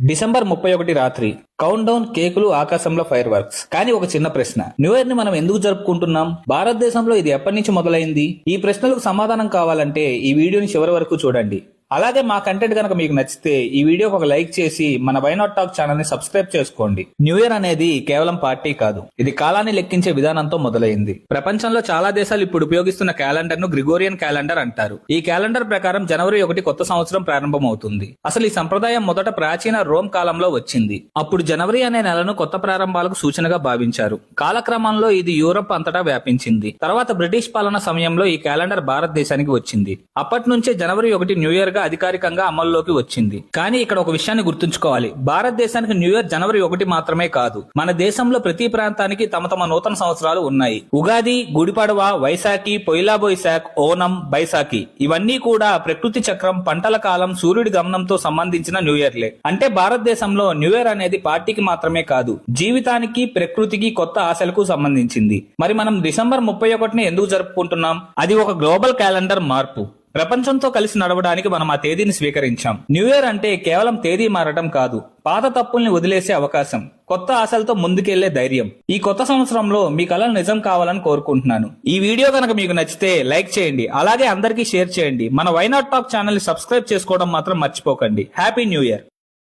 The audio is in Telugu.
డిసెంబర్ ముప్పై ఒకటి రాత్రి కౌంట్ డౌన్ కేకులు ఆకాశంలో ఫైర్ వర్క్స్ కానీ ఒక చిన్న ప్రశ్న. న్యూ ఇయర్ని మనం ఎందుకు జరుపుకుంటున్నాం? భారతదేశంలో ఇది ఎప్పటి నుంచి మొదలైంది? ఈ ప్రశ్నలకు సమాధానం కావాలంటే ఈ వీడియోని చివరి వరకు చూడండి. అలాగే మా కంటెంట్ కనుక మీకు నచ్చితే ఈ వీడియోకి ఒక లైక్ చేసి మన వైనాట్ టాక్ ఛానల్ని సబ్స్క్రైబ్ చేసుకోండి. న్యూ ఇయర్ అనేది కేవలం పార్టీ కాదు. ఇది కాలాన్ని లెక్కించే విధానంతో మొదలైంది. ప్రపంచంలో చాలా దేశాలు ఇప్పుడు ఉపయోగిస్తున్న క్యాలెండర్ను గ్రిగోరియన్ క్యాలెండర్ అంటారు. ఈ క్యాలెండర్ ప్రకారం జనవరి ఒకటి కొత్త సంవత్సరం ప్రారంభమవుతుంది. అసలు ఈ సంప్రదాయం మొదట ప్రాచీన రోమ్ కాలంలో వచ్చింది. అప్పుడు జనవరి అనే నెలను కొత్త ప్రారంభాలకు సూచనగా భావించారు. కాలక్రమంలో ఇది యూరప్ అంతటా వ్యాపించింది. తర్వాత బ్రిటిష్ పాలన సమయంలో ఈ క్యాలెండర్ భారతదేశానికి వచ్చింది. అప్పటి నుంచే జనవరి ఒకటి న్యూ ఇయర్గా అధికారికంగా అమల్లోకి వచ్చింది. కానీ ఇక్కడ ఒక విషయాన్ని గుర్తుంచుకోవాలి. భారతదేశానికి న్యూ ఇయర్ జనవరి ఒకటి మాత్రమే కాదు. మన దేశంలో ప్రతి ప్రాంతానికి తమ తమ నూతన సంవత్సరాలు ఉన్నాయి. ఉగాది గుడిపడవ వైశాఖి పొయిలా బొయిశాఖ్ ఓనం బైశాఖి ఇవన్నీ కూడా ప్రకృతి చక్రం పంటల కాలం సూర్యుడి గమనంతో సంబంధించిన న్యూ ఇయర్లే. అంటే భారతదేశంలో న్యూ ఇయర్ అనేది పార్టీకి మాత్రమే కాదు జీవితానికి ప్రకృతికి కొత్త ఆశలకు సంబంధించింది. మరి మనం డిసెంబర్ ముప్పై ఒకటిని ఎందుకు జరుపుకుంటున్నాం? అది ఒక గ్లోబల్ క్యాలెండర్ మార్పు. ప్రపంచంతో కలిసి నడవడానికి మనం ఆ తేదీని స్వీకరించాం. న్యూ ఇయర్ అంటే కేవలం తేదీ మారటం కాదు పాత తప్పుల్ని వదిలేసే అవకాశం కొత్త ఆశలతో ముందుకెళ్ళే ధైర్యం. ఈ కొత్త సంవత్సరంలో మీ కళలు నిజం కావాలని కోరుకుంటున్నాను. ఈ వీడియో కనుక మీకు నచ్చితే లైక్ చేయండి అలాగే అందరికీ షేర్ చేయండి. మన వైనాట్ టాక్ ఛానల్ సబ్స్క్రైబ్ చేసుకోవడం మాత్రం మర్చిపోకండి. Happy new year